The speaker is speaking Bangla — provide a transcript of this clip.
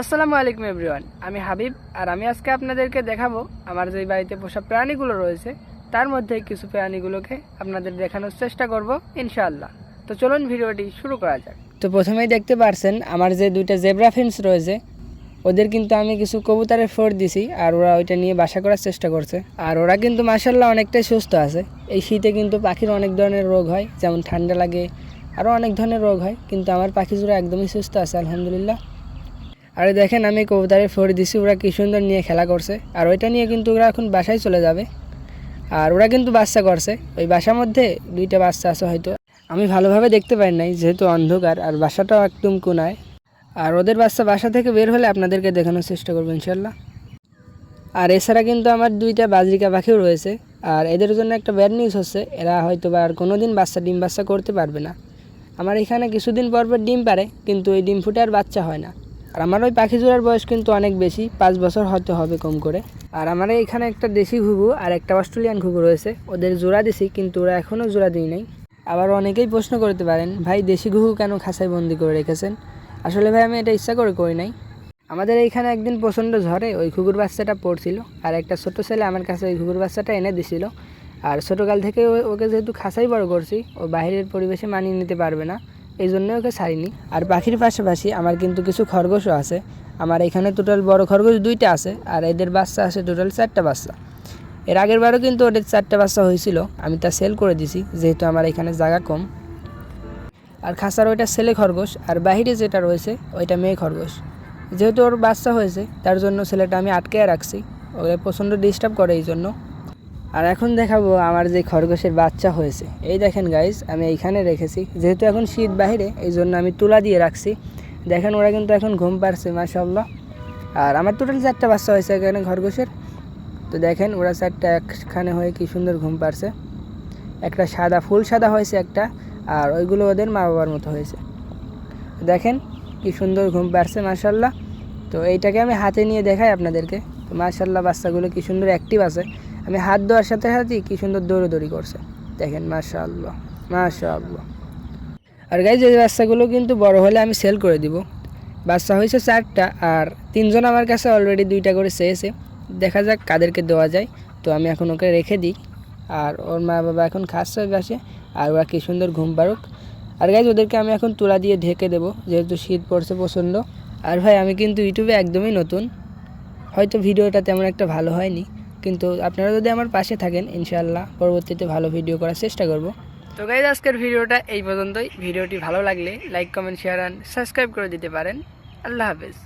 আসসালামু আলাইকুম এভরিওয়ান, আমি হাবিব আর আমি আজকে আপনাদেরকে দেখাবো আমার যে বাড়িতে পোষা প্রাণীগুলো রয়েছে, তার মধ্যে কিছু প্রাণীগুলোকে আপনাদের দেখানোর চেষ্টা করব ইনশাআল্লাহ। তো চলুন ভিডিওটি শুরু করা যাক। তো প্রথমেই দেখতে পারছেন, আমার যে দুইটা জেব্রা ফিন্স রয়েছে, ওদের কিন্তু আমি কিছু কবুতরের ফোর দিছি আর ওরা ওইটা নিয়ে বাসা করার চেষ্টা করছে। আর ওরা কিন্তু মাসাল্লাহ অনেকটাই সুস্থ আছে। এই শীতে কিন্তু পাখির অনেক ধরনের রোগ হয়, যেমন ঠান্ডা লাগে আরও অনেক ধরনের রোগ হয়, কিন্তু আমার পাখি জোড়া একদমই সুস্থ আছে, আলহামদুলিল্লাহ। আরে দেখেন আমি কবুতরের ফোর দিছি, ওরা কি সুন্দর নিয়ে খেলা করছে। আর ওইটা নিয়ে কিন্তু ওরা এখন বাসায় চলে যাবে। আর ওরা কিন্তু বাচ্চা করছে। ওই বাসার মধ্যে দুইটা বাচ্চা আছে হয়তো। আমি ভালোভাবে দেখতে পাই নাই, যেহেতু অন্ধকার, আর বাসাটাও একদম কোনায়। আর ওদের বাচ্চা বাসা থেকে বের হলে আপনাদেরকে দেখানোর চেষ্টা করব ইনশাল্লাহ আর এছাড়া কিন্তু আমার দুইটা বাজরিকা পাখিও রয়েছে। আর এদের জন্য একটা ব্যাড নিউজ হচ্ছে, এরা হয়তো বা আর কোনো দিন বাচ্চা, ডিম বাচ্চা করতে পারবে না। আমার এখানে কিছুদিন পর পর ডিম পারে, কিন্তু ওই ডিম ফুটে আর বাচ্চা হয় না। আর আমার ওই পাখি জোড়ার বয়স কিন্তু অনেক বেশি, পাঁচ বছর হয়তো হবে কম করে। আর আমার এখানে একটা দেশি ঘুঘু আর একটা অস্ট্রেলিয়ান ঘুঘু রয়েছে, ওদের জোড়া দিছি কিন্তু ওরা এখনও জোড়া দিই নাই। আবার অনেকেই প্রশ্ন করতে পারেন, ভাই, দেশি ঘুঘু কেন খাঁচায় বন্দি করে রেখেছেন? আসলে ভাই, আমি এটা ইচ্ছা করে করি নাই। আমাদের এইখানে একদিন প্রচণ্ড ঝড়ে ওই ঘুঘুর বাচ্চাটা পড়ছিল, আর একটা ছোট ছেলে আমার কাছে ওই ঘুঘুর বাচ্চাটা এনে দিছিল। আর ছোটোকাল থেকে ওকে যেহেতু খাঁচাই বড় করছি, ও বাইরের পরিবেশে মানিয়ে নিতে পারবে না। এই জন্য ওকে ছাড়িনি। আর পাখির পাশাপাশি আমার কিন্তু কিছু খরগোশও আছে। আমার এখানে টোটাল বড় খরগোশ দুইটা আছে আর এদের বাচ্চা আছে টোটাল চারটা বাচ্চা। এর আগের বারও কিন্তু ওদের চারটা বাচ্চা হয়েছিল। আমি তা সেল করে দিছি, যেহেতু আমার এখানে জায়গা কম। আর খাসার ওইটা ছেলে খরগোশ, আর বাহিরে যেটা রয়েছে ওইটা মেয়ে খরগোশ। যেহেতু ওর বাচ্চা হয়েছে, তার জন্য ছেলেটা আমি আটকে রাখছি। ওকে প্রচণ্ড ডিস্টার্ব করে এই জন্য আর এখন দেখাবো আমার যে খরগোশের বাচ্চা হয়েছে। এই দেখেন গাইজ আমি এইখানে রেখেছি। যেহেতু এখন শীত বাহিরে, এই জন্য আমি তুলা দিয়ে রাখছি। দেখেন ওরা কিন্তু এখন ঘুম পারছে মাশাল্লাহ আর আমার টোটাল চারটা বাচ্চা হয়েছে এখানে খরগোশের। তো দেখেন ওরা চারটা একখানে হয়ে কি সুন্দর ঘুম পারছে একটা সাদা, ফুল সাদা হয়েছে একটা, আর ওইগুলো ওদের মা বাবার মতো হয়েছে। দেখেন কি সুন্দর ঘুম পারছে মাশাল্লাহ তো এইটাকে আমি হাতে নিয়ে দেখাই আপনাদেরকে। তো মাশাল্লাহ বাচ্চাগুলো কি সুন্দর অ্যাক্টিভ আছে। আমি হাত দেওয়ার সাথে সাথেই কি সুন্দর দৌড়োদৌড়ি করছে। দেখেন মাশাল্লাহ মাশাল্লাহ আর গাইজ এই বাচ্চাগুলো কিন্তু বড় হলে আমি সেল করে দিব। বাচ্চা হয়েছে চারটা আর তিনজন আমার কাছে অলরেডি দুইটা করে চেয়েছে। দেখা যাক কাদেরকে দেওয়া যায়। তো আমি এখন ওকে রেখে দিই। আর ওর মা বাবা এখন ওই বাসে আর ওরা কি সুন্দর ঘুম পারুক আর গাইজ ওদেরকে আমি এখন তুলা দিয়ে ঢেকে দেবো, যেহেতু শীত পড়ছে প্রচণ্ড। আর ভাই, আমি কিন্তু ইউটিউবে একদমই নতুন। হয়তো ভিডিওটা তেমন একটা ভালো হয়নি। কিন্তু আপনারা যদি আমার পাশে থাকেন, ইনশাআল্লাহ পরবর্তীতে ভালো ভিডিও করার চেষ্টা করব। তো গাইজ আজকের ভিডিওটা এই পর্যন্তই। ভিডিওটি ভালো লাগলে like comment share and subscribe করে দিতে পারেন। আল্লাহ হাফেজ।